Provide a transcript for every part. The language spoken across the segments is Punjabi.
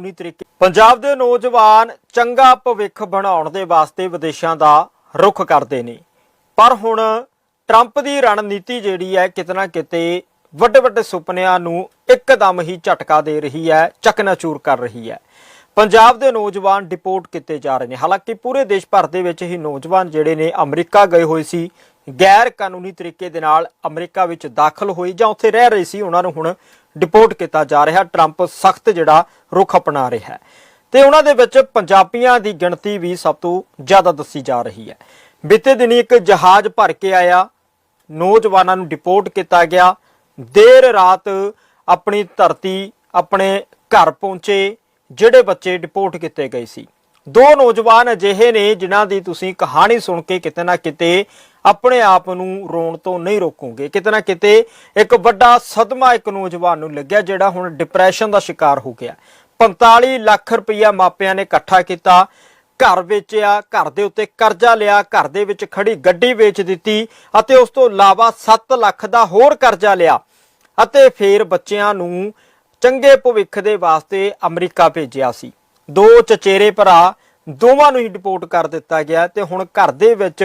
ਕਾਨੂੰਨੀ ਤਰੀਕੇ ਪੰਜਾਬ ਦੇ ਨੌਜਵਾਨ ਚੰਗਾ ਭਵਿੱਖ ਬਣਾਉਣ ਦੇ ਵਾਸਤੇ ਵਿਦੇਸ਼ਾਂ ਦਾ ਰੁਖ ਕਰਦੇ ਨੇ। ਪਰ ਹੁਣ ਟਰੰਪ ਦੀ ਰਣਨੀਤੀ ਜਿਹੜੀ ਹੈ ਕਿਤਨਾ ਕਿਤੇ ਵੱਡੇ ਵੱਡੇ ਸੁਪਨਿਆਂ ਨੂੰ ਇੱਕਦਮ ਹੀ ਝਟਕਾ ਦੇ ਰਹੀ ਹੈ, ਚਕਨਾਚੂਰ ਕਰ ਰਹੀ ਹੈ। ਪੰਜਾਬ ਦੇ ਨੌਜਵਾਨ ਡਿਪੋਰਟ ਕੀਤੇ ਜਾ ਰਹੇ ਨੇ। ਹਾਲਾਂਕਿ ਪੂਰੇ ਦੇਸ਼ ਭਰ ਦੇ ਵਿੱਚ ਹੀ ਨੌਜਵਾਨ ਜਿਹੜੇ ਨੇ ਅਮਰੀਕਾ ਗਏ ਹੋਏ ਸੀ। ਗੈਰ ਕਾਨੂੰਨੀ ਤਰੀਕੇ ਦੇ ਨਾਲ ਅਮਰੀਕਾ ਵਿੱਚ ਦਾਖਲ ਹੋਈ ਜਾਂ ਉੱਥੇ ਰਹਿ ਰਹੇ ਸੀ, ਉਹਨਾਂ ਨੂੰ ਹੁਣ ਡਿਪੋਰਟ ਕੀਤਾ ਜਾ ਰਿਹਾ। ਟਰੰਪ ਸਖਤ ਜਿਹੜਾ ਰੁਖ ਅਪਣਾ ਰਿਹਾ ਹੈ। ਤੇ ਉਹਨਾਂ ਦੇ ਵਿੱਚ ਪੰਜਾਬੀਆਂ ਦੀ ਗਿਣਤੀ ਵੀ ਸਭ ਤੋਂ ਜ਼ਿਆਦਾ ਦੱਸੀ ਜਾ ਰਹੀ ਹੈ। ਬੀਤੇ ਦਿਨੀ ਇੱਕ ਜਹਾਜ਼ ਭਰ ਕੇ ਆਇਆ। ਨੌਜਵਾਨਾਂ ਨੂੰ ਡਿਪੋਰਟ ਕੀਤਾ ਗਿਆ। ਦੇਰ ਰਾਤ ਆਪਣੀ ਧਰਤੀ ਆਪਣੇ ਘਰ ਪਹੁੰਚੇ, ਜਿਹੜੇ ਬੱਚੇ ਡਿਪੋਰਟ ਕੀਤੇ ਗਏ ਸੀ। ਦੋ ਨੌਜਵਾਨ ਅਜਿਹੇ ਨੇ ਜਿਨ੍ਹਾਂ ਦੀ ਤੁਸੀਂ ਕਹਾਣੀ ਸੁਣ ਕੇ ਕਿਤੇ ਨਾ ਕਿਤੇ ਆਪਣੇ ਆਪ ਨੂੰ ਰੋਣ ਤੋਂ ਨਹੀਂ ਰੋਕੋਗੇ। ਕਿਤੇ ਨਾ ਕਿਤੇ ਇੱਕ ਵੱਡਾ ਸਦਮਾ ਇੱਕ ਨੌਜਵਾਨ ਨੂੰ ਲੱਗਿਆ ਜਿਹੜਾ ਹੁਣ ਡਿਪਰੈਸ਼ਨ ਦਾ ਸ਼ਿਕਾਰ ਹੋ ਗਿਆ। 45 ਲੱਖ ਰੁਪਈਆ ਮਾਪਿਆਂ ਨੇ ਇਕੱਠਾ ਕੀਤਾ, ਘਰ ਵੇਚਿਆ, ਘਰ ਦੇ ਉੱਤੇ ਕਰਜ਼ਾ ਲਿਆ, ਘਰ ਦੇ ਵਿੱਚ ਖੜੀ ਗੱਡੀ ਵੇਚ ਦਿੱਤੀ ਅਤੇ ਉਸ ਤੋਂ ਇਲਾਵਾ 7 ਲੱਖ ਦਾ ਹੋਰ ਕਰਜ਼ਾ ਲਿਆ ਅਤੇ ਫਿਰ ਬੱਚਿਆਂ ਨੂੰ ਚੰਗੇ ਭਵਿੱਖ ਦੇ ਵਾਸਤੇ ਅਮਰੀਕਾ ਭੇਜਿਆ ਸੀ। ਦੋ ਚਚੇਰੇ ਭਰਾ, ਦੋਵਾਂ ਨੂੰ ਹੀ ਡਿਪੋਰਟ ਕਰ ਦਿੱਤਾ ਗਿਆ ਤੇ ਹੁਣ ਘਰ ਦੇ ਵਿੱਚ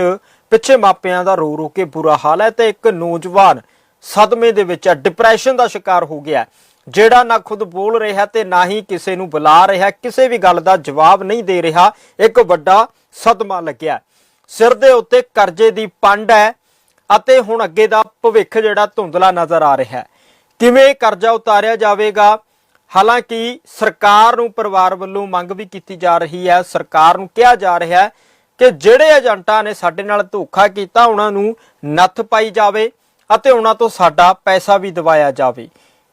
ਪਿੱਛੇ ਮਾਪਿਆਂ ਦਾ ਰੋ ਰੋ ਕੇ ਬੁਰਾ ਹਾਲ ਹੈ ਤੇ ਇੱਕ ਨੌਜਵਾਨ ਸਦਮੇ ਦੇ ਵਿੱਚ ਡਿਪਰੈਸ਼ਨ ਦਾ ਸ਼ਿਕਾਰ ਹੋ ਗਿਆ ਜਿਹੜਾ ਨਾ ਖੁਦ ਬੋਲ ਰਿਹਾ ਤੇ ਨਾ ਹੀ ਕਿਸੇ ਨੂੰ ਬੁਲਾ ਰਿਹਾ, ਕਿਸੇ ਵੀ ਗੱਲ ਦਾ ਜਵਾਬ ਨਹੀਂ ਦੇ ਰਿਹਾ, ਇੱਕ ਵੱਡਾ ਸਦਮਾ ਲੱਗਿਆ ਸਿਰ ਦੇ ਉੱਤੇ ਕਰਜ਼ੇ ਦੀ ਪੰਡ ਹੈ ਅਤੇ ਹੁਣ ਅੱਗੇ ਦਾ ਭਵਿੱਖ ਜਿਹੜਾ ਧੁੰਦਲਾ ਨਜ਼ਰ ਆ ਰਿਹਾ ਹੈ। ਕਿਵੇਂ ਕਰਜ਼ਾ ਉਤਾਰਿਆ ਜਾਵੇਗਾ? ਹਾਲਾਂਕਿ ਸਰਕਾਰ ਨੂੰ, ਪਰਿਵਾਰ ਵੱਲੋਂ ਮੰਗ ਵੀ ਕੀਤੀ ਜਾ ਰਹੀ ਹੈ, ਸਰਕਾਰ ਨੂੰ ਕਿਹਾ ਜਾ ਰਿਹਾ ਹੈ ਕਿ ਜਿਹੜੇ ਏਜੰਟਾਂ ਨੇ ਸਾਡੇ ਨਾਲ ਧੋਖਾ ਕੀਤਾ, ਉਹਨਾਂ ਨੂੰ ਨੱਥ ਪਾਈ ਜਾਵੇ ਅਤੇ ਉਹਨਾਂ ਤੋਂ ਸਾਡਾ ਪੈਸਾ ਵੀ ਦਿਵਾਇਆ ਜਾਵੇ।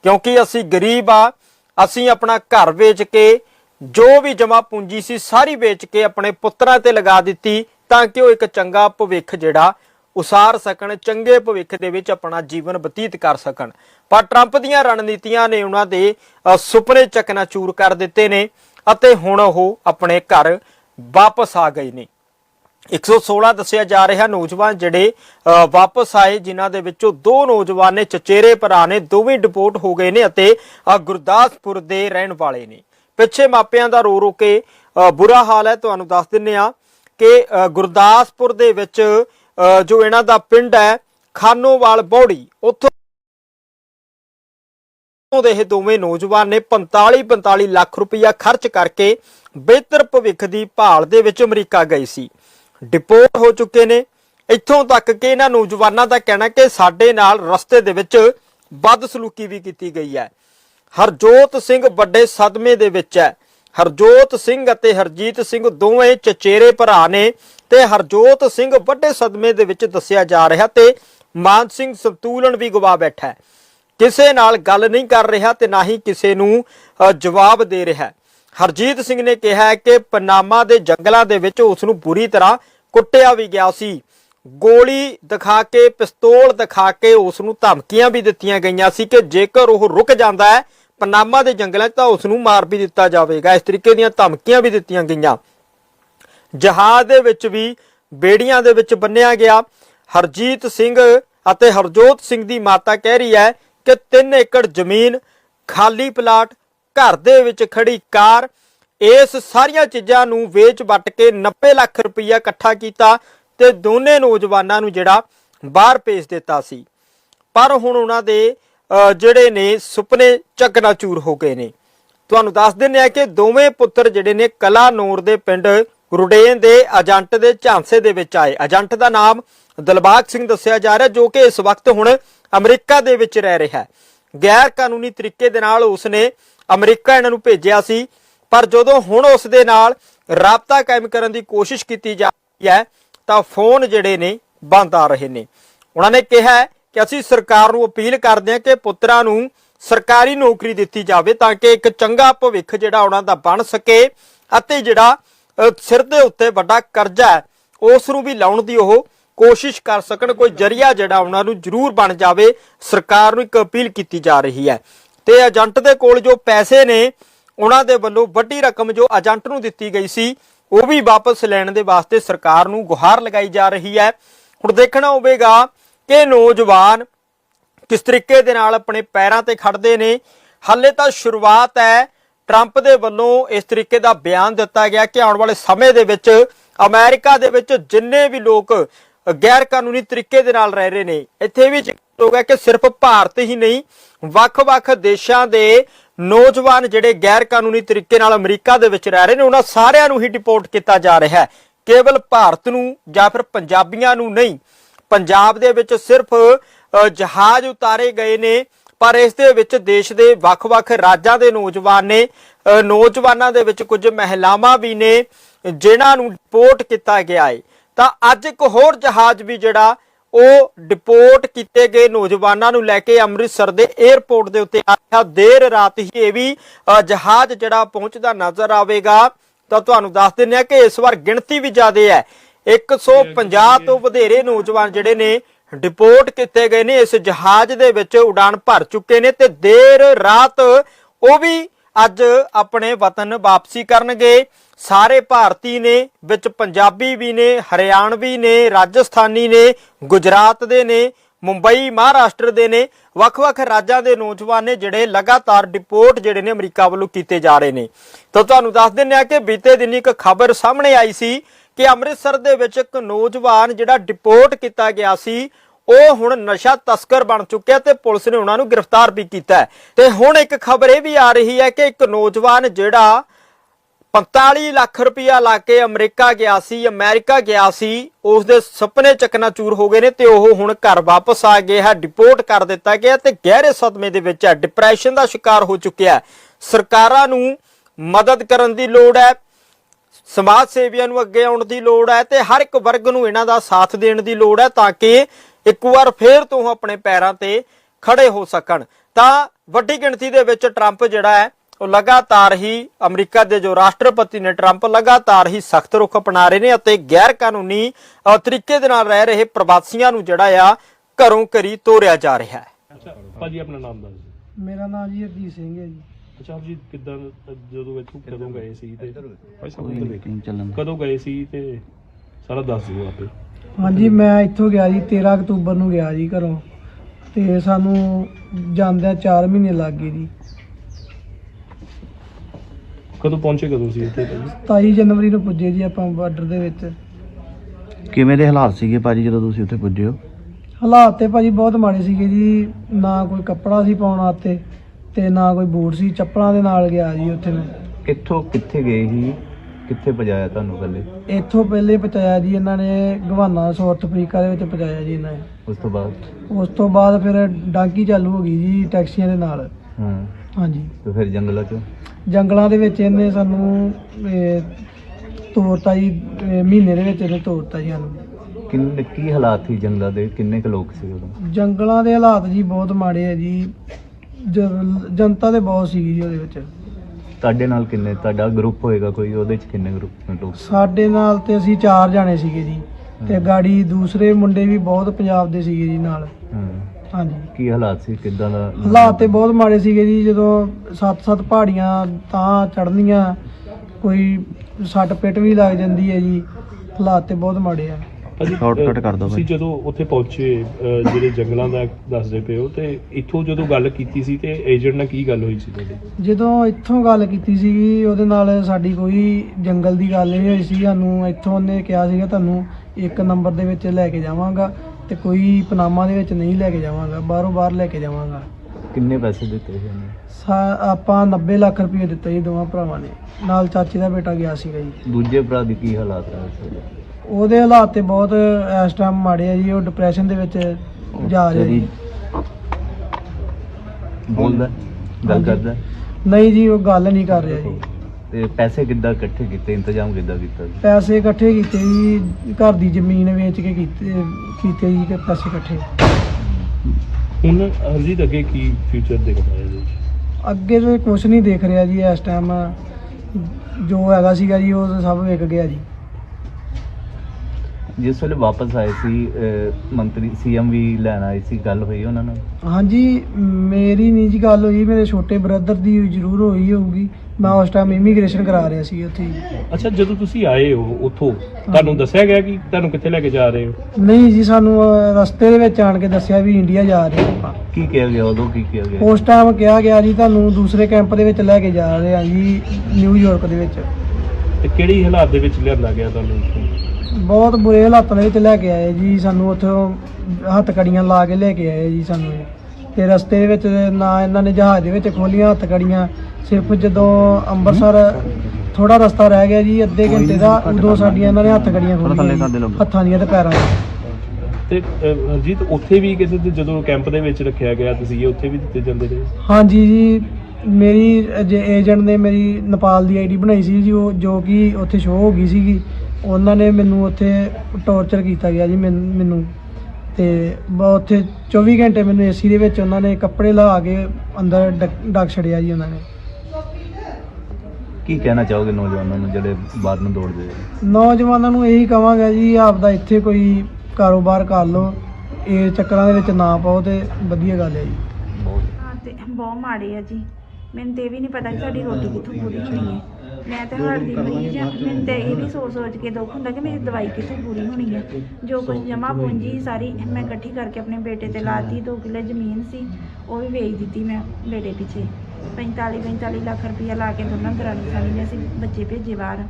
ਕਿਉਂਕਿ ਅਸੀਂ ਗਰੀਬ ਆ, ਅਸੀਂ ਆਪਣਾ ਘਰ ਵੇਚ ਕੇ, ਜੋ ਵੀ ਜਮਾ ਪੂੰਜੀ ਸੀ ਸਾਰੀ ਵੇਚ ਕੇ ਆਪਣੇ ਪੁੱਤਰਾਂ ਤੇ ਲਗਾ ਦਿੱਤੀ ਤਾਂ ਕਿ ਉਹ ਇੱਕ ਚੰਗਾ ਭਵਿੱਖ ਜਿਹੜਾ ਉਸਾਰ ਸਕਣ ਚੰਗੇ ਭਵਿੱਖ ਦੇ ਵਿੱਚ ਆਪਣਾ ਜੀਵਨ ਬਤੀਤ ਕਰ ਸਕਣ। ਪਰ ਟਰੰਪ ਦੀਆਂ ਰਣਨੀਤੀਆਂ ਨੇ ਉਹਨਾਂ ਦੇ ਸੁਪਨੇ ਚਕਨਾਚੂਰ ਕਰ ਦਿੱਤੇ ਨੇ ਅਤੇ ਹੁਣ ਉਹ ਆਪਣੇ ਘਰ ਵਾਪਸ ਆ ਗਏ ਨੇ। 116 ਦੱਸਿਆ ਜਾ ਰਿਹਾ ਨੌਜਵਾਨ ਜਿਹੜੇ ਅ, ਵਾਪਸ ਆਏ ਜਿਨ੍ਹਾਂ ਦੇ ਵਿੱਚੋਂ ਦੋ ਨੌਜਵਾਨ ਨੇ ਚਚੇਰੇ ਭਰਾ ਨੇ ਦੋਵੇਂ ਡਿਪੋਰਟ ਹੋ ਗਏ ਨੇ ਅਤੇ ਗੁਰਦਾਸਪੁਰ ਦੇ ਰਹਿਣ ਵਾਲੇ ਨੇ। ਪਿੱਛੇ ਮਾਪਿਆਂ ਦਾ ਰੋ ਰੋ ਕੇ ਅ, ਬੁਰਾ ਹਾਲ ਹੈ। ਤੁਹਾਨੂੰ ਦੱਸ ਦਿੰਨੇ ਆ ਕਿ ਅ, ਗੁਰਦਾਸਪੁਰ ਦੇ ਵਿੱਚ ਜੋ ਇਹਨਾਂ ਦਾ ਪਿੰਡ ਹੈ, ਖਾਨੋਵਾਲ ਬੌੜੀ, ਉੱਥੋਂ ਦੇ ਇਹ ਦੋਵੇਂ ਨੌਜਵਾਨ ਨੇ 45 45 ਲੱਖ ਰੁਪਇਆ ਖਰਚ ਕਰਕੇ ਬਿਹਤਰ ਭਵਿੱਖ ਦੀ ਭਾਲ ਦੇ ਵਿੱਚ ਅਮਰੀਕਾ ਗਏ ਸੀ। ਡਿਪੋਰਟ ਹੋ ਚੁੱਕੇ ਨੇ। ਇੱਥੋਂ ਤੱਕ ਕਿ ਇਹਨਾਂ ਨੌਜਵਾਨਾਂ ਦਾ ਕਹਿਣਾ ਕਿ ਸਾਡੇ ਨਾਲ ਰਸਤੇ ਦੇ ਵਿੱਚ ਬਦਸਲੂਕੀ ਵੀ ਕੀਤੀ ਗਈ ਹੈ। ਹਰਜੋਤ ਸਿੰਘ ਵੱਡੇ ਸਦਮੇ ਦੇ ਵਿੱਚ ਹੈ। ਹਰਜੋਤ ਸਿੰਘ ਅਤੇ ਹਰਜੀਤ ਸਿੰਘ ਦੋਵੇਂ ਚਚੇਰੇ ਭਰਾ ਨੇ ਤੇ ਹਰਜੋਤ ਸਿੰਘ ਵੱਡੇ ਸਦਮੇ ਦੇ ਵਿੱਚ ਦੱਸਿਆ ਜਾ ਰਿਹਾ ਤੇ ਮਾਨ ਸਿੰਘ ਸੰਤੁਲਨ ਵੀ ਗਵਾ ਬੈਠਾ ਹੈ। ਕਿਸੇ ਨਾਲ ਗੱਲ ਨਹੀਂ ਕਰ ਰਿਹਾ ਤੇ ਨਾ ਹੀ ਕਿਸੇ ਨੂੰ ਜਵਾਬ ਦੇ ਰਿਹਾ ਹਰਜੀਤ ਸਿੰਘ ਨੇ ਕਿਹਾ ਕਿ ਪਨਾਮਾ ਦੇ ਜੰਗਲਾਂ ਦੇ ਵਿੱਚ ਉਸ ਨੂੰ ਬੁਰੀ ਤਰ੍ਹਾਂ ਕੁੱਟਿਆ ਵੀ ਗਿਆ ਸੀ। ਗੋਲੀ ਦਿਖਾ ਕੇ, ਪਿਸਤੌਲ ਦਿਖਾ ਕੇ ਉਸ ਨੂੰ ਧਮਕੀਆਂ ਵੀ ਦਿੱਤੀਆਂ ਗਈਆਂ ਸੀ ਕਿ ਜੇਕਰ ਉਹ ਰੁਕ ਜਾਂਦਾ ਹੈ ਪਨਾਮਾ ਦੇ ਜੰਗਲਾਂ 'ਚ ਤਾਂ ਉਸ ਨੂੰ ਮਾਰ ਵੀ ਦਿੱਤਾ ਜਾਵੇਗਾ। ਇਸ ਤਰੀਕੇ ਦੀਆਂ ਧਮਕੀਆਂ ਵੀ ਦਿੱਤੀਆਂ ਗਈਆਂ। ਜਹਾਜ਼ ਦੇ ਵਿੱਚ ਵੀ ਬੇੜੀਆਂ ਦੇ ਵਿੱਚ ਬੰਨਿਆ ਗਿਆ। ਹਰਜੀਤ ਸਿੰਘ ਅਤੇ ਹਰਜੋਤ ਸਿੰਘ ਦੀ ਮਾਤਾ ਕਹਿ ਰਹੀ ਹੈ ਕਿ 3 ਏਕੜ ਜ਼ਮੀਨ, ਖਾਲੀ ਪਲਾਟ, ਘਰ ਦੇ ਵਿੱਚ ਖੜੀ ਕਾਰ, ਇਸ ਸਾਰੀਆਂ ਚੀਜ਼ਾਂ ਨੂੰ ਵੇਚ ਵੱਟ ਕੇ 90 ਲੱਖ ਰੁਪਈਆ ਇਕੱਠਾ ਕੀਤਾ ਤੇ ਦੋਨੇ ਨੌਜਵਾਨਾਂ ਨੂੰ ਜਿਹੜਾ ਬਾਹਰ ਭੇਜ ਦਿੱਤਾ ਸੀ। ਪਰ ਹੁਣ ਉਹਨਾਂ ਦੇ ਜਿਹੜੇ ਨੇ ਸੁਪਨੇ ਚਕਨਾਚੂਰ ਹੋ ਗਏ ਨੇ। ਤੁਹਾਨੂੰ ਦੱਸ ਦਿੰਦੇ ਆ ਕਿ ਦੋਵੇਂ ਪੁੱਤਰ ਜਿਹੜੇ ਨੇ ਕਲਾ ਨੂਰ ਦੇ ਪਿੰਡ ਰੁਡੇਨ ਦੇ ਏਜੰਟ ਦੇ ਝਾਂਸੇ ਦੇ ਵਿੱਚ ਆਏ। ਏਜੰਟ ਦਾ ਨਾਮ ਦਿਲਬਾਗ ਸਿੰਘ ਦੱਸਿਆ ਜਾ ਰਿਹਾ, ਜੋ ਕਿ ਇਸ ਵਕਤ ਹੁਣ ਅਮਰੀਕਾ ਦੇ ਵਿੱਚ ਰਹਿ ਰਿਹਾ ਹੈ। ਗੈਰ ਕਾਨੂੰਨੀ ਤਰੀਕੇ ਦੇ ਨਾਲ ਉਸਨੇ ਅਮਰੀਕਾ ਇਹਨਾਂ ਨੂੰ ਭੇਜਿਆ ਸੀ, ਪਰ ਜਦੋਂ ਹੁਣ ਉਸ ਦੇ ਨਾਲ ਰਾਬਤਾ ਕਾਇਮ ਕਰਨ ਦੀ ਕੋਸ਼ਿਸ਼ ਕੀਤੀ ਜਾ ਰਹੀ ਹੈ, ਤਾਂ ਫੋਨ ਜਿਹੜੇ ਨੇ ਬੰਦ ਆ ਰਹੇ ਨੇ। ਉਹਨਾਂ ਨੇ ਕਿਹਾ ਕਿ ਅਸੀਂ ਸਰਕਾਰ ਨੂੰ ਅਪੀਲ ਕਰਦੇ ਹਾਂ ਕਿ ਪੁੱਤਰਾਂ ਨੂੰ ਸਰਕਾਰੀ ਨੌਕਰੀ ਦਿੱਤੀ ਜਾਵੇ ਤਾਂ ਕਿ ਇੱਕ ਚੰਗਾ ਭਵਿੱਖ ਜਿਹੜਾ ਉਹਨਾਂ ਦਾ ਬਣ ਸਕੇ ਅਤੇ ਜਿਹੜਾ ਸਿਰ ਦੇ ਉੱਤੇ ਵੱਡਾ ਕਰਜ਼ਾ ਹੈ, ਉਸ ਨੂੰ ਵੀ ਲਾਉਣ ਦੀ ਉਹ ਕੋਸ਼ਿਸ਼ ਕਰ ਸਕਣ, ਕੋਈ ਜਰੀਆ ਜਿਹੜਾ ਉਹਨਾਂ ਨੂੰ ਜ਼ਰੂਰ ਬਣ ਜਾਵੇ। ਸਰਕਾਰ ਨੂੰ ਇੱਕ ਅਪੀਲ ਕੀਤੀ ਜਾ ਰਹੀ ਹੈ। ਤੇ ਏਜੰਟ ਦੇ ਕੋਲ ਜੋ ਪੈਸੇ ਨੇ, ਉਹਨਾਂ ਦੇ ਵੱਲੋਂ ਵੱਡੀ ਰਕਮ ਜੋ ਏਜੰਟ ਨੂੰ ਦਿੱਤੀ ਗਈ ਸੀ, ਉਹ ਵੀ ਵਾਪਸ ਲੈਣ ਦੇ ਵਾਸਤੇ ਸਰਕਾਰ ਨੂੰ ਗੁਹਾਰ ਲਗਾਈ ਜਾ ਰਹੀ ਹੈ। ਹੁਣ ਦੇਖਣਾ ਹੋਵੇਗਾ ਕਿ ਨੌਜਵਾਨ ਕਿਸ ਤਰੀਕੇ ਦੇ ਨਾਲ ਆਪਣੇ ਪੈਰਾਂ ਤੇ ਖੜਦੇ ਨੇ? ਹਾਲੇ ਤਾਂ ਸ਼ੁਰੂਆਤ ਹੈ। ਟਰੰਪ ਦੇ ਵੱਲੋਂ ਇਸ ਤਰੀਕੇ ਦਾ ਬਿਆਨ ਦਿੱਤਾ ਗਿਆ ਕਿ ਆਉਣ ਵਾਲੇ ਸਮੇਂ ਦੇ ਵਿੱਚ ਅਮਰੀਕਾ ਦੇ ਵਿੱਚ ਜਿੰਨੇ ਵੀ ਲੋਕ ਗੈਰ ਕਾਨੂੰਨੀ ਤਰੀਕੇ ਦੇ ਨਾਲ ਰਹਿ ਰਹੇ ਨੇ, ਇੱਥੇ ਵੀ ਲੋਕ ਹੈ ਕਿ ਸਿਰਫ ਭਾਰਤ ਹੀ ਨਹੀਂ, ਵੱਖ-ਵੱਖ ਦੇਸ਼ਾਂ ਦੇ ਨੌਜਵਾਨ ਜਿਹੜੇ ਗੈਰ ਕਾਨੂੰਨੀ ਤਰੀਕੇ ਨਾਲ ਅਮਰੀਕਾ ਦੇ ਵਿੱਚ ਰਹਿ ਰਹੇ ਨੇ, ਉਹਨਾਂ ਸਾਰਿਆਂ ਨੂੰ ਹੀ ਡਿਪੋਰਟ ਕੀਤਾ ਜਾ ਰਿਹਾ ਹੈ। ਕੇਵਲ ਭਾਰਤ ਨੂੰ ਜਾਂ ਫਿਰ ਪੰਜਾਬੀਆਂ ਨੂੰ ਨਹੀਂ ਪੰਜਾਬ ਦੇ ਵਿੱਚ ਸਿਰਫ ਜਹਾਜ਼ ਉਤਾਰੇ ਗਏ ਨੇ, ਪਰ ਇਸ ਦੇ ਵਿੱਚ ਦੇਸ਼ ਦੇ ਵੱਖ-ਵੱਖ ਰਾਜਾਂ ਦੇ ਨੌਜਵਾਨ ਨੇ ਨੌਜਵਾਨਾਂ ਦੇ ਵਿੱਚ ਕੁਝ ਮਹਿਲਾਵਾਂ ਵੀ ਨੇ, ਜਿਨ੍ਹਾਂ ਨੂੰ ਡਿਪੋਰਟ ਕੀਤਾ ਗਿਆ ਹੈ ਤਾਂ ਅੱਜ ਇੱਕ ਹੋਰ ਜਹਾਜ਼ ਵੀ ਜਿਹੜਾ, ਉਹ ਡਿਪੋਰਟ ਕੀਤੇ ਗਏ ਨੌਜਵਾਨਾਂ ਨੂੰ ਲੈ ਕੇ ਅੰਮ੍ਰਿਤਸਰ ਦੇ 에ਅਰਪੋਰਟ ਦੇ ਉੱਤੇ ਆਇਆ ਦੇਰ ਰਾਤ ਹੀ ਇਹ ਵੀ ਜਹਾਜ਼ ਜਿਹੜਾ ਪਹੁੰਚਦਾ ਨਜ਼ਰ ਆਵੇਗਾ। ਤਾਂ ਤੁਹਾਨੂੰ ਦੱਸ ਦਿੰਦੇ ਆ ਕਿ ਇਸ ਵਾਰ ਗਿਣਤੀ ਵੀ ਜ਼ਿਆਦਾ ਹੈ। 150 ਤੋਂ ਵਧੇਰੇ ਨੌਜਵਾਨ ਜਿਹੜੇ ਨੇ ਡਿਪੋਰਟ ਕੀਤੇ ਗਏ ਨੇ, ਇਸ ਜਹਾਜ਼ ਦੇ ਵਿੱਚ ਉਡਾਨ ਭਰ ਚੁੱਕੇ ਨੇ ਤੇ ਦੇਰ ਰਾਤ ਉਹ ਵੀ ਅੱਜ ਆਪਣੇ ਵਤਨ ਵਾਪਸੀ ਕਰਨਗੇ। ਸਾਰੇ ਭਾਰਤੀ ਨੇ, ਵਿੱਚ ਪੰਜਾਬੀ ਵੀ ਨੇ, ਹਰਿਆਣਵੀ ਨੇ, ਰਾਜਸਥਾਨੀ ਨੇ, ਗੁਜਰਾਤ ਦੇ ਨੇ, ਮੁੰਬਈ, ਮਹਾਰਾਸ਼ਟਰ ਦੇ ਨੇ, ਵੱਖ-ਵੱਖ ਰਾਜਾਂ ਦੇ ਨੌਜਵਾਨ ਨੇ ਜਿਹੜੇ ਲਗਾਤਾਰ ਡਿਪੋਰਟ ਜਿਹੜੇ ਨੇ ਅਮਰੀਕਾ ਵੱਲੋਂ ਕੀਤੇ ਜਾ ਰਹੇ ਨੇ। ਤਾਂ ਤੁਹਾਨੂੰ ਦੱਸ ਦਿੰਦੇ ਆ ਕਿ ਬੀਤੇ ਦਿਨੀ ਇੱਕ ਖਬਰ ਸਾਹਮਣੇ ਆਈ ਸੀ ਕਿ ਅੰਮ੍ਰਿਤਸਰ ਦੇ ਵਿੱਚ ਇੱਕ ਨੌਜਵਾਨ ਜਿਹੜਾ ਡਿਪੋਰਟ ਕੀਤਾ ਗਿਆ ਸੀ, ਉਹ ਹੁਣ ਨਸ਼ਾ ਤਸਕਰ ਬਣ ਚੁੱਕਿਆ ਤੇ ਪੁਲਿਸ ਨੇ ਉਹਨਾਂ ਨੂੰ ਗ੍ਰਿਫਤਾਰ ਵੀ ਕੀਤਾ ਤੇ ਹੁਣ ਇੱਕ ਖਬਰ ਇਹ ਵੀ ਆ ਰਹੀ ਹੈ ਕਿ ਇੱਕ ਨੌਜਵਾਨ ਜਿਹੜਾ 45 ਲੱਖ ਰੁਪਇਆ ਲਾ ਕੇ ਅਮਰੀਕਾ ਗਿਆ ਸੀ, ਅਮਰੀਕਾ ਗਿਆ ਸੀ ਉਸ ਦੇ ਸੁਪਨੇ ਚਕਨਾਚੂਰ ਹੋ ਗਏ ਨੇ ਤੇ ਉਹ ਹੁਣ ਘਰ ਵਾਪਸ ਆ ਗਿਆ ਹੈ, ਡਿਪੋਰਟ ਕਰ ਦਿੱਤਾ ਗਿਆ ਤੇ ਗਹਿਰੇ ਸਦਮੇ ਦੇ ਵਿੱਚ ਹੈ, ਡਿਪਰੈਸ਼ਨ ਦਾ ਸ਼ਿਕਾਰ ਹੋ ਚੁੱਕਿਆ ਸਰਕਾਰਾਂ ਨੂੰ ਮਦਦ ਕਰਨ ਦੀ ਲੋੜ ਹੈ ਸਮਾਜ ਸੇਵੀਆਂ ਨੂੰ ਅੱਗੇ ਆਉਣ ਦੀ ਲੋੜ ਹੈ ਤੇ ਹਰ ਇੱਕ ਵਰਗ ਨੂੰ ਇਹਨਾਂ ਦਾ ਸਾਥ ਦੇਣ ਦੀ ਲੋੜ ਹੈ ਤਾਂ ਕਿ ਇੱਕ ਵਾਰ ਫੇਰ ਤੋਂ ਉਹ ਆਪਣੇ ਪੈਰਾਂ ਤੇ ਖੜੇ ਹੋ ਸਕਣ। ਤਾਂ ਵੱਡੀ ਗਿਣਤੀ ਦੇ ਵਿੱਚ ਟਰੰਪ ਜਿਹੜਾ ਹੈ ਉਹ ਲਗਾਤਾਰ ਹੀ ਅਮਰੀਕਾ ਦੇ ਜੋ ਰਾਸ਼ਟਰਪਤੀ ਨੇ ਟਰੰਪ ਲਗਾਤਾਰ ਹੀ ਸਖਤ ਰੁਖ ਅਪਣਾ ਰਹੇ ਨੇ ਅਤੇ ਗੈਰ ਕਾਨੂੰਨੀ ਤਰੀਕੇ ਦੇ ਨਾਲ ਰਹਿ ਰਹੇ ਪ੍ਰਵਾਸੀਆਂ ਨੂੰ ਜਿਹੜਾ ਆ ਘਰੋਂ ਘਰੀ ਤੋਰਿਆ ਜਾ ਰਿਹਾ ਹੈ। ਅੱਛਾ ਭਾਜੀ ਆਪਣਾ ਨਾਮ ਦੱਸ। ਮੇਰਾ ਨਾਮ ਜੀ ਹਰਜੀਤ ਸਿੰਘ ਹੈ ਜੀ। ਅੱਛਾ ਆਪ ਜੀ ਕਿੱਦਾਂ ਜਦੋਂ ਇੱਥੋਂ ਕਦੋਂ ਗਏ ਸੀ ਤੇ ਭਾਈ ਸਾਹਿਬ ਕੋਈ ਇੱਧਰ ਨਹੀਂ ਵੇਖੋ। ਚੱਲਣ ਕਦੋਂ ਗਏ ਸੀ ਤੇ ਸਾਰਾ ਦੱਸ ਦਿਓ ਆਪੇ। ਹਾਂਜੀ ਮੈਂ ਇੱਥੋਂ ਗਿਆ ਜੀ 13 ਅਕਤੂਬਰ ਨੂੰ ਗਿਆ ਜੀ ਘਰੋਂ। ਤੇ ਸਾਨੂੰ ਜਾਂਦਿਆਂ 4 ਮਹੀਨੇ ਲੱਗ ਗਏ ਜੀ। ਕਦੋਂ ਪਹੁੰਚੇ ਕਦੋਂ ਸੀ ਇੱਥੇ ਭਾਜੀ 27 ਜਨਵਰੀ ਨੂੰ ਪੁੱਜੇ ਜੀ ਆਪਾਂ ਬਾਰਡਰ ਦੇ ਵਿੱਚ। ਕਿਵੇਂ ਦੇ ਹਾਲਾਤ ਸੀਗੇ ਭਾਜੀ ਜਦੋਂ ਤੁਸੀਂ ਉੱਥੇ ਪੁੱਜੇ ਹੋ? ਹਾਲਾਤ ਤੇ ਭਾਜੀ ਬਹੁਤ ਮਾੜੇ ਸੀਗੇ ਜੀ। ਨਾ ਕੋਈ ਕੱਪੜਾ ਸੀ ਪਾਉਣ ਵਾਸਤੇ ਤੇ ਨਾ ਕੋਈ ਬੂਟ ਸੀ ਚੱਪਲਾਂ ਦੇ ਨਾਲ ਗਿਆ ਜੀ ਉੱਥੇ ਮੈਂ। ਕਿੱਥੋਂ ਕਿੱਥੇ ਗਏ ਸੀ? ਕਿੱਥੇ ਪਜਾਇਆ ਤੁਹਾਨੂੰ ਪਹਿਲੇ? ਇੱਥੋਂ ਪਹਿਲੇ ਪਹੁੰਚਾਇਆ ਜੀ ਇਹਨਾਂ ਨੇ ਗਵਾਨਾ ਸਾਊਥ ਅਫਰੀਕਾ ਦੇ ਵਿੱਚ ਪਹੁੰਚਾਇਆ ਜੀ ਇਹਨਾਂ ਨੇ। ਉਸ ਤੋਂ ਬਾਅਦ? ਉਸ ਤੋਂ ਬਾਅਦ ਫਿਰ ਡਾਂਕੀ ਚਾਲੂ ਹੋ ਗਈ ਜੀ ਟੈਕਸੀਆਂ ਦੇ ਨਾਲ। ਹਾਂ। ਹਾਂਜੀ। ਤੇ ਫਿਰ ਜੰਗਲਾਂ ਚ? ਜੰਗਲਾਂ ਦੇ ਵਿੱਚ ਇਹਨੇ ਸਾਨੂੰ ਇਹ, ਤੋਰਤਾ ਜੀ ਇਹ ਮਹੀਨੇ ਦੇ ਵਿੱਚ ਇਹਨੇ ਤੋਰਤਾ ਜੀ ਸਾਨੂੰ। ਕਿੰਨੇ ਕੀ ਹਾਲਾਤ ਸੀ ਜੰਗਲਾਂ ਦੇ? ਕਿੰਨੇ ਕੁ ਲੋਕ ਸੀ ਉਦੋਂ? ਜੰਗਲਾਂ ਦੇ ਹਾਲਾਤ ਜੀ ਬਹੁਤ ਮਾੜੇ ਆ ਜੀ। ਜਨਤਾ ਦੇ ਬਹੁਤ ਸੀਗੀ ਜੀ ਉਹਦੇ ਵਿੱਚ। ਤੁਹਾਡੇ ਨਾਲ ਕਿੰਨੇ ਤੁਹਾਡਾ ਗਰੁੱਪ ਹੋਏਗਾ ਕੋਈ? ਉਹਦੇ ਚ ਕਿੰਨੇ ਗਰੁੱਪ ਲੋਕ? ਸਾਡੇ ਨਾਲ ਤੇ ਅਸੀਂ ਚਾਰ ਜਾਣੇ ਸੀਗੇ ਜੀ। ਤੇ ਗਾੜੀ ਦੂਸਰੇ ਮੁੰਡੇ ਵੀ ਬਹੁਤ ਪੰਜਾਬ ਦੇ ਸੀਗੇ ਜੀ ਨਾਲ। ਹਾਂ। ਹਾਂਜੀ। ਕੀ ਹਾਲਾਤ ਸੀ? ਕਿੱਦਾਂ ਦਾ? ਹਾਲਾਤ ਤੇ ਬਹੁਤ ਮਾੜੇ ਸੀਗੇ ਜੀ। ਜਦੋਂ ਸੱਤ-ਸੱਤ ਪਹਾੜੀਆਂ ਤਾਂ ਚੜ੍ਹਨੀਆਂ ਕੋਈ ਸੱਟ ਪਿੱਟ ਵੀ ਲੱਗ ਜਾਂਦੀ ਹੈ ਜੀ। ਹਾਲਾਤ ਤੇ ਬਹੁਤ ਮਾੜੇ ਆ। ਅ, ਕਰ ਦਿਓ ਤੁਸੀਂ ਭਾਈ। ਜਦੋਂ ਉੱਥੇ ਪਹੁੰਚੇ ਅ, ਜਿਹੜੇ ਜੰਗਲਾਂ ਦਾ ਦੱਸਦੇ ਪਏ ਹੋ ਤੇ ਇੱਥੋਂ ਜਦੋਂ ਗੱਲ ਕੀਤੀ ਸੀ ਤੇ ਏਜੰਟ ਨਾਲ ਕੀ ਗੱਲ ਹੋਈ ਸੀ ਤੁਹਾਡੀ? ਜਦੋਂ ਇੱਥੋਂ ਗੱਲ ਕੀਤੀ ਸੀਗੀ ਉਹਦੇ ਨਾਲ ਸਾਡੀ ਕੋਈ ਜੰਗਲ ਦੀ ਗੱਲ ਨਹੀਂ ਹੋਈ ਸੀ। ਸਾਨੂੰ ਇੱਥੋਂ ਉਹਨੇ ਕਿਹਾ ਸੀਗਾ ਤੁਹਾਨੂੰ ਇੱਕ ਨੰਬਰ ਦੇ ਵਿੱਚ ਲੈ ਕੇ ਜਾਵਾਂਗਾ ਤੇ ਕੋਈ ਪਨਾਮਾ ਦੇ ਵਿੱਚ ਨਹੀਂ ਲੈ ਕੇ ਜਾਵਾਂਗਾ ਬਾਹਰੋਂ ਬਾਹਰ ਲੈ ਕੇ ਜਾਵਾਂਗਾ। ਕਿੰਨੇ ਪੈਸੇ ਦਿੱਤੇ ਸੀ ਉਹਨੇ? ਸਾ- ਆਪਾਂ 90 ਲੱਖ ਰੁਪਏ ਦਿੱਤੇ ਜੀ ਦੋਵਾਂ ਭਰਾਵਾਂ ਨੇ। ਨਾਲ ਚਾਚੇ ਦਾ ਬੇਟਾ ਗਿਆ ਸੀਗਾ ਜੀ। ਦੂਜੇ ਭਰਾ ਦੀ ਕੀ ਹਾਲਾਤ ਹੈ ਇਸ ਵੇਲੇ? ਉਹਦੇ ਹਾਲਾਤ ਤੇ ਬਹੁਤ ਇਸ ਟਾਈਮ ਮਾੜੇ ਆ ਜੀ ਉਹ ਡਿਪਰੈਸ਼ਨ ਦੇ ਵਿੱਚ ਜਾ ਰਿਹਾ ਜੀ ਬੋਲਦਾ ਗੱਲ। ਕਰਦਾ। ਨਹੀਂ ਜੀ ਉਹ ਗੱਲ ਨਹੀਂ ਕਰ ਰਿਹਾ ਜੀ। ਤੇ ਪੈਸੇ ਕਿੱਦਾਂ ਇਕੱਠੇ ਕੀਤੇ ਇੰਤਜ਼ਾਮ ਕਿੱਦਾਂ ਕੀਤਾ ਸੀ? ਪੈਸੇ ਇਕੱਠੇ ਕੀਤੇ ਜੀ ਘਰ ਦੀ ਜ਼ਮੀਨ ਵੇਚ ਕੇ ਕੀਤੇ ਕੀਤੇ ਜੀ ਕਿ ਪੈਸੇ ਇਕੱਠੇ। ਹੁਣ ਹਰਜੀਤ ਅੱਗੇ ਕੀ ਫਿਊਚਰ ਦੇਖਦਾ ਹੈ ਵਿੱਚ? ਅੱਗੇ ਤੇ ਕੁਝ ਨਹੀਂ ਦੇਖ ਰਿਹਾ ਜੀ ਇਸ ਟਾਈਮ ਜੋ ਹੈਗਾ ਸੀਗਾ ਜੀ ਉਹ ਸਭ ਵਿਕ ਗਿਆ ਜੀ। ਜਿਸ ਵੇਲੇ ਵਾਪਸ ਆਏ ਸੀ ਅਹ, ਮੰਤਰੀ ਸੀਐਮ ਵੀ ਲੈਣ ਆਏ ਸੀ ਗੱਲ ਹੋਈ ਉਹਨਾਂ ਨਾਲ? ਹਾਂਜੀ ਮੇਰੀ ਨਹੀਂ ਜੀ ਗੱਲ ਹੋਈ ਮੇਰੇ ਛੋਟੇ ਬ੍ਰਦਰ ਦੀ ਜ਼ਰੂਰ ਹੋਈ ਹੋਊਗੀ। ਮੈਂ ਉਸ ਟਾਈਮ ਇਮੀਗ੍ਰੇਸ਼ਨ ਕਰਾ ਰਿਹਾ ਸੀ ਉੱਥੇ ਹੀ। ਅੱਛਾ ਜਦੋਂ ਤੁਸੀਂ ਆਏ ਹੋ ਉੱਥੋਂ ਤੁਹਾਨੂੰ ਦੱਸਿਆ ਗਿਆ ਕਿ ਤੁਹਾਨੂੰ ਕਿੱਥੇ ਲੈ ਕੇ ਜਾ ਰਹੇ ਹੋ? ਨਹੀਂ ਜੀ ਸਾਨੂੰ ਅਹ, ਰਸਤੇ ਦੇ ਵਿੱਚ ਆਣ ਕੇ ਦੱਸਿਆ ਵੀ ਇੰਡੀਆ ਜਾ ਰਹੇ ਆਪਾਂ। ਕੀ ਕਿਹਾ ਗਿਆ ਉਦੋਂ ਕੀ ਕਿਹਾ ਗਿਆ? ਉਸ ਟਾਈਮ ਕਿਹਾ ਗਿਆ ਜੀ ਤੁਹਾਨੂੰ ਦੂਸਰੇ ਕੈਂਪ ਦੇ ਵਿੱਚ ਲੈ ਕੇ ਜਾ ਰਹੇ ਆ ਜੀ ਨਿਊਯਾਰਕ ਦੇ ਵਿੱਚ। ਤੇ ਕਿਹੜੀ ਹਾਲਾਤ ਦੇ ਵਿੱਚ ਲਿਆਂਦਾ ਗਿਆ ਤੁਹਾਨੂੰ ਉੱਥੋਂ? ਬਹੁਤ ਬੁਰੇ ਹਾਲਾਤਾਂ ਦੇ ਵਿੱਚ ਲੈ ਕੇ ਆਏ ਜੀ ਸਾਨੂੰ ਉੱਥੋਂ ਹੱਥ ਕੜੀਆਂ ਲਾ ਕੇ ਲੈ ਕੇ ਆਏ ਜੀ ਸਾਨੂੰ ਤੇ ਰਸਤੇ ਦੇ ਵਿੱਚ ਨਾ ਇਹਨਾਂ ਨੇ ਜਹਾਜ਼ ਦੇ ਵਿੱਚ ਖੋਲੀਆਂ ਹੱਥ ਕੜੀਆਂ ਸਿਰਫ ਜਦੋਂ ਅੰਮ੍ਰਿਤਸਰ ਥੋੜਾ ਰਸਤਾ ਰਹਿ ਗਿਆ ਜੀ ਅੱਧੇ ਘੰਟੇ ਦਾ ਉਦੋਂ ਸਾਡੀਆਂ ਇਹਨਾਂ ਨੇ ਹੱਥ ਕੜੀਆਂ ਥੋੜ੍ਹਾ ਥੱਲੇ ਖੋਲੀਆਂ। ਜੀ, ਹੱਥਾਂ ਦੀਆਂ ਤੇ ਪੈਰਾਂ ਦੀਆਂ। ਤੇ ਅਹ, ਉੱਥੇ ਵੀ ਕਿਸੇ ਤੇ ਜਦੋਂ ਕੈਂਪ ਦੇ ਵਿੱਚ ਰੱਖਿਆ ਗਿਆ ਤੁਸੀਂ ਉੱਥੇ ਵੀ ਦਿੱਤੇ ਜਾਂਦੇ ਰਹੇ? ਹਾਂਜੀ ਜੀ ਮੇਰੀ ਜੇ ਏਜੰਟ ਨੇ ਮੇਰੀ ਨੇਪਾਲ ਦੀ ਆਈਡੀ ਬਣਾਈ ਸੀ ਜੀ ਉਹ ਜੋ ਕਿ ਉੱਥੇ ਸ਼ੋਅ ਹੋ ਗਈ ਸੀਗੀ। ਉਹਨਾਂ ਨੇ ਮੈਨੂੰ ਉੱਥੇ ਟੌਰਚਰ ਕੀਤਾ ਗਿਆ ਜੀ ਮੈਨ- ਮੈਨੂੰ। ਤੇ ਬ- ਉੱਥੇ 24 ਘੰਟੇ ਮੈਨੂੰ ਏਸੀ ਦੇ ਵਿੱਚ ਉਹਨਾਂ ਨੇ ਕੱਪੜੇ ਲਾ ਕੇ ਅੰਦਰ ਡਕ- ਡੱਕ ਛੜਿਆ ਜੀ ਉਹਨਾਂ ਨੇ। ਕੀ ਕਹਿਣਾ ਚਾਹੋਗੇ ਨੌਜਵਾਨਾਂ ਨੂੰ ਜਿਹੜੇ ਬਾਹਰ ਨੂੰ ਦੌੜਦੇ ਆ? ਨੌਜਵਾਨਾਂ ਨੂੰ ਇਹੀ ਕਵਾਂਗਾ ਜੀ ਆਪਦਾ ਇੱਥੇ ਕੋਈ ਕਾਰੋਬਾਰ ਕਰ ਲਓ ਇਹ ਚੱਕਰਾਂ ਦੇ ਵਿੱਚ ਨਾ ਪਾਓ ਤੇ ਵਧੀਆ ਗੱਲ ਹੈ ਜੀ। ਬਹੁਤ ਹਾਂ ਤੇ ਬਹੁਤ ਮਾੜੇ ਆ ਜੀ। ਮੈਨੂੰ ਤੇ ਇਹ ਵੀ ਨਹੀਂ ਪਤਾ ਕਿ ਸਾਡੀ ਰੋਟੀ ਕਿੱਥੋਂ ਪੂਰੀ ਹੋਣੀ ਹੈ। ਮੈਂ ਤੇ ਹਾਰਟ ਦੀ ਮਰੀਜ਼ ਆ ਮੈਨੂੰ ਤੇ ਇਹ ਵੀ ਸੋਚ ਸੋਚ ਕੇ ਦੁੱਖ ਹੁੰਦਾ ਕਿ ਮੇਰੀ ਦਵਾਈ ਕਿੱਥੋਂ ਪੂਰੀ ਹੋਣੀ ਹੈ। ਜੋ ਕੁਝ ਜਮਾ ਪੂੰਜੀ ਸਾਰੀ ਮੈਂ ਇਕੱਠੀ ਕਰਕੇ ਆਪਣੇ ਬੇਟੇ ਤੇ ਲਾਤੀ ਦੋ ਕਿੱਲੇ ਜ਼ਮੀਨ ਸੀ ਉਹ ਵੀ ਵੇਚ ਦਿੱਤੀ ਮੈਂ ਬੇਟੇ ਪਿੱਛੇ। 45 45 ਲੱਖ ਰੁਪਇਆ ਲਾ ਕੇ ਦੋਨਾਂ ਦਰਾਣੀ ਸਾਲੀ ਨੇ ਅਸੀਂ ਬੱਚੇ ਭੇਜੇ ਬਾਹਰ।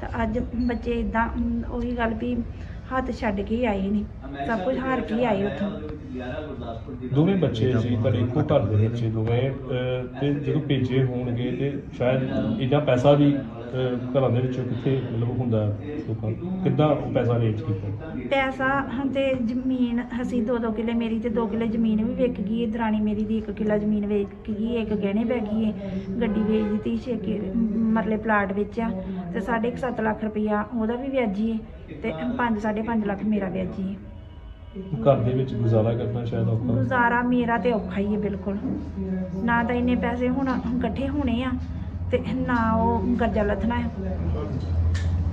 ਤਾਂ ਅੱਜ ਬੱਚੇ ਇਦਾਂ ਉਹੀ ਗੱਲ ਵੀ ਹੱਥ ਛੱਡ ਕੇ ਆਏ ਨੇ। ਸਭ ਕੁਝ ਹਾਰ ਕੇ ਆਏ ਉੱਥੋਂ। ਦੋਵੇਂ ਬੱਚੇ ਸੀ ਤੁਹਾਡੇ ਇੱਕੋ ਘਰ ਦੇ ਬੱਚੇ ਦੋਵੇਂ ਅਹ, ਤੇ ਜਦੋਂ ਭੇਜੇ ਹੋਣਗੇ ਤੇ ਸ਼ਾਇਦ ਇੰਨਾ ਪੈਸਾ ਵੀ ਘਰਾਂ ਦੇ ਵਿੱਚੋਂ ਕਿੱਥੇ ਮਤਲਬ ਹੁੰਦਾ ਲੋਕਾਂ? ਕਿੱਦਾਂ ਉਹ ਪੈਸਾ ਅਰੇਂਜ ਕੀਤਾ? ਪੈਸਾ ਤੇ ਜ਼ਮੀਨ ਅਸੀਂ ਦੋ ਦੋ ਕਿੱਲੇ ਮੇਰੀ ਤੇ ਦੋ ਕਿੱਲੇ ਜ਼ਮੀਨ ਵੀ ਵਿਕ ਗਈ ਹੈ। ਦਰਾਣੀ ਮੇਰੀ ਦੀ ਇੱਕ ਕਿੱਲਾ ਜ਼ਮੀਨ ਵਿਕ ਗਈ ਇੱਕ ਗਹਿਣੇ ਪੈ ਗਈ ਹੈ। ਗੱਡੀ ਵੇਚ ਦਿੱਤੀ ਛੇ ਕਿ ਮਰਲੇ ਪਲਾਟ ਵਿੱਚ ਆ ਤੇ ਸਾਢੇ ਕੁ ਸੱਤ ਲੱਖ ਰੁਪਈਆ ਉਹਦਾ ਵੀ ਵਿਆਜੀ ਹੈ ਤੇ 5 5.5 ਲੱਖ ਮੇਰਾ ਵਿਆਜੀ ਹੈ। ਘਰ ਦੇ ਵਿੱਚ ਗੁਜ਼ਾਰਾ ਕਰਨਾ ਸ਼ਾਇਦ ਔਖਾ ਗੁਜ਼ਾਰਾ ਮੇਰਾ ਤੇ ਔਖਾ ਹੀ ਹੈ ਬਿਲਕੁਲ। ਨਾ ਤਾਂ ਇੰਨੇ ਪੈਸੇ ਹੁਣ ਇਕੱਠੇ ਹੋਣੇ ਆ ਤੇ ਨਾ ਉਹ ਕਰਜ਼ਾ ਲੱਥਣਾ ਹੈ।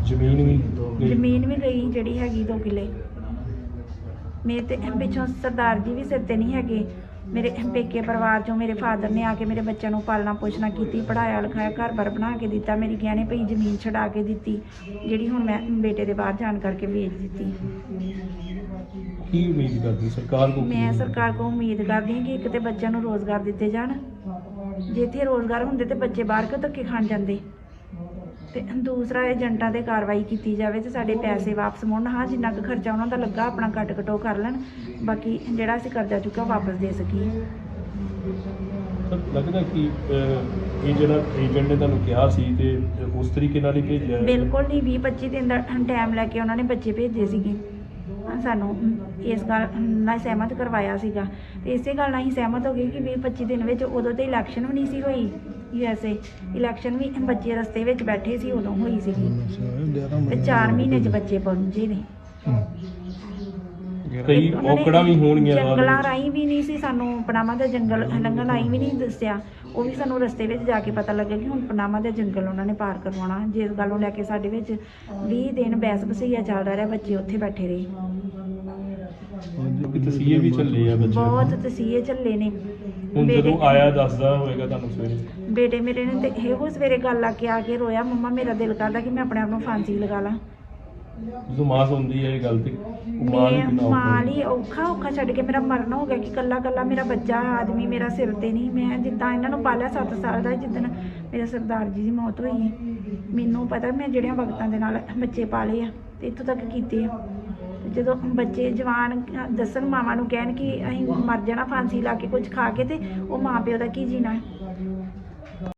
ਜ਼ਮੀਨ ਵੀ ਗਈ। ਜ਼ਮੀਨ ਵੀ ਗਈ ਜਿਹੜੀ ਹੈਗੀ 2 ਕਿੱਲੇ। ਮੇਰੇ ਤੇ ਪਿੱਛੋਂ ਸਰਦਾਰ ਜੀ ਵੀ ਸਿਰ ਤੇ ਨਹੀਂ ਹੈਗੇ। ਮੇਰੇ ਪੇਕੇ ਪਰਿਵਾਰ ਚੋਂ ਮੇਰੇ ਫਾਦਰ ਨੇ ਆ ਕੇ ਮੇਰੇ ਬੱਚਿਆਂ ਨੂੰ ਪਾਲਣਾ ਪੋਸ਼ਣਾ ਕੀਤੀ ਪੜਾਇਆ ਲਿਖਾਇਆ ਘਰ-ਬਾਰ ਬਣਾ ਕੇ ਦਿੱਤਾ ਮੇਰੀ ਗਹਿਣੇ ਪਈ ਜ਼ਮੀਨ ਛਡਾ ਕੇ ਦਿੱਤੀ ਜਿਹੜੀ ਹੁਣ ਮੈਂ ਬੇਟੇ ਦੇ ਬਾਹਰ ਜਾਣ ਕਰਕੇ ਵੇਚ ਦਿੱਤੀ। ਕੀ ਉਮੀਦ ਕਰਦੀ ਸਰਕਾਰ ਕੋਲ ਕੀ? ਮੈਂ ਉਮੀਦ? ਸਰਕਾਰ ਕੋਲ ਉਮੀਦ ਕਰਦੀ ਹਾਂ ਕਿ ਇੱਕ ਤੇ ਬੱਚਿਆਂ ਨੂੰ ਰੋਜ਼ਗਾਰ ਦਿੱਤੇ ਜਾਣ। ਜੇ ਇੱਥੇ ਰੋਜ਼ਗਾਰ ਹੁੰਦੇ ਤੇ ਬੱਚੇ ਬਾਹਰ ਕਿਉਂ ਧੱਕੇ ਖਾਣ ਜਾਂਦੇ? ਤੇ ਦੂਸਰਾ ਏਜੰਟਾਂ ਤੇ ਕਾਰਵਾਈ ਕੀਤੀ ਜਾਵੇ ਤੇ ਸਾਡੇ ਪੈਸੇ ਵਾਪਸ ਮੁੜਨ। ਹਾਂ ਜਿੰਨਾ ਕੁ ਖਰਚਾ ਉਹਨਾਂ ਦਾ ਲੱਗਾ ਆਪਣਾ ਕੱਟ ਕਟੋ ਕਰ ਲੈਣ। ਬਾਕੀ ਜਿਹੜਾ ਅਸੀਂ ਕਰਜ਼ਾ ਚੁੱਕਿਆ ਵਾਪਸ ਦੇ ਸਕੀਏ। ਲੱਗਦਾ ਕਿ ਇਹ ਜਿਹੜਾ ਏਜੰਟ ਨੇ ਤੁਹਾਨੂੰ ਕਿਹਾ ਸੀ ਤੇ ਉਸ ਤਰੀਕੇ ਨਾਲ ਹੀ ਭੇਜਿਆ? ਬਿਲਕੁਲ ਨਹੀਂ 20 25 ਦਿਨ ਦਾ ਟਾਈਮ ਲੈ ਕੇ ਉਹਨਾਂ ਨੇ ਬੱਚੇ ਭੇਜੇ ਸੀਗੇ। ਸਾਨੂੰ ਇਸ ਗੱਲ ਨਾਲ ਸਹਿਮਤ ਕਰਵਾਇਆ ਸੀਗਾ। ਤੇ ਇਸੇ ਗੱਲ ਨਾਲ ਹੀ ਸਹਿਮਤ ਹੋ ਗਏ ਕਿ 20 25 ਦਿਨ ਵਿੱਚ ਉਦੋਂ ਤੇ ਇਲੈਕਸ਼ਨ ਵੀ ਨਹੀਂ ਸੀ ਹੋਈ ਯੂਐਸਏ ਇਲੈਕਸ਼ਨ ਵੀ ਬੱਚੇ ਰਸਤੇ ਵਿੱਚ ਬੈਠੇ ਸੀ ਉਦੋਂ ਹੋਈ ਸੀਗੀ। ਤੇ 4 ਮਹੀਨੇ 'ਚ ਬੱਚੇ ਪਹੁੰਚੇ ਨੇ। ਕਈ ਤੇ ਉਹਨਾਂ ਨੇ ਔਕੜਾਂ ਵੀ ਹੋਣਗੀਆਂ ਬਾਅਦ ਜੰਗਲਾਂ। ਰਾਹੀਂ ਵੀ ਨਹੀਂ ਸੀ ਸਾਨੂੰ ਪਨਾਮਾ ਦਾ ਜੰਗਲ ਲੰਘਣ ਰਾਹੀਂ ਵੀ ਨਹੀਂ ਦੱਸਿਆ। ਉਹ ਵੀ ਸਾਨੂੰ ਰਸਤੇ ਵਿੱਚ ਜਾ ਕੇ ਪਤਾ ਲੱਗਾ ਕਿ ਹੁਣ ਪਨਾਮਾ ਦੇ ਜੰਗਲ ਉਹਨਾਂ ਨੇ ਪਾਰ ਕਰਵਾਉਣਾ। ਜਿਸ ਗੱਲ ਨੂੰ ਲੈ ਕੇ ਸਾਡੇ ਵਿੱਚ 20 ਦਿਨ ਬੈਸ ਬਸਈਆ ਚੱਲਦਾ ਰਿਹਾ ਬੱਚੇ ਉੱਥੇ ਬੈਠੇ ਰਹੇ। ਕਿ ਤਸੀਹੇ ਵੀ ਚੱਲੇ ਆ ਬੱਚੇ ਬਹੁਤ ਤਸੀਹੇ ਝੱਲੇ ਨੇ। ਹੁਣ ਬੇਟੇ- ਜਦੋਂ ਆਇਆ ਦੱਸਦਾ ਹੋਏਗਾ ਤੁਹਾਨੂੰ ਸਵੇਰੇ। ਬੇਟੇ ਮੇਰੇ ਨੇ ਤੇ ਇਹੋ ਸਵੇਰੇ ਗੱਲ ਆ ਕੇ ਆ ਕੇ ਰੋਇਆ ਮੰਮਾ ਮੇਰਾ ਦਿਲ ਕਰਦਾ ਕਿ ਮੈਂ ਆਪਣੇ ਆਪ ਨੂੰ ਫਾਂਸੀ ਲਗਾ ਲਾਂ। ਜਦੋਂ ਮਾਂ ਸੁਣਦੀ ਹੈ ਇਹ ਗੱਲ ਤੇ ਉਹ ਮਾਂ ਨੂੰ ਮੈਂ ਕਿੰਨਾ ਔਖਾ ਮਾਂ। ਲਈ ਔਖਾ ਔਖਾ ਛੱਡ ਕੇ ਮੇਰਾ ਮਰਨ ਹੋ ਗਿਆ ਕਿ ਕੱਲਾ ਕੱਲਾ ਮੇਰਾ ਬੱਚਾ ਆਦਮੀ ਮੇਰਾ ਸਿਰ ਤੇ ਨਹੀਂ। ਮੈਂ ਜਿੱਦਾਂ ਇਹਨਾਂ ਨੂੰ ਪਾਲਿਆ 7 ਸਾਲ ਦਾ ਜਿੱਦਣ ਮੇਰੇ ਸਰਦਾਰ ਜੀ ਦੀ ਮੌਤ ਹੋਈ ਹੈ। ਮੈਨੂੰ ਪਤਾ ਮੈਂ ਜਿਹੜਿਆਂ ਵਕਤਾਂ ਦੇ ਨਾਲ ਬੱਚੇ ਪਾਲੇ ਆ ਤੇ ਇੱਥੋਂ ਤੱਕ ਕੀਤੇ ਆ। ਤੇ ਜਦੋਂ ਬੱਚੇ ਜਵਾਨ ਦੱਸਣ ਮਾਵਾਂ ਨੂੰ ਕਹਿਣ ਕਿ ਅਸੀਂ ਮਰ ਜਾਣਾ ਫਾਂਸੀ ਲਾ ਕੇ ਕੁਝ ਖਾ ਕੇ ਤੇ ਉਹ ਮਾਂ ਪਿਓ ਦਾ ਕੀ ਜੀਣਾ ਹੈ?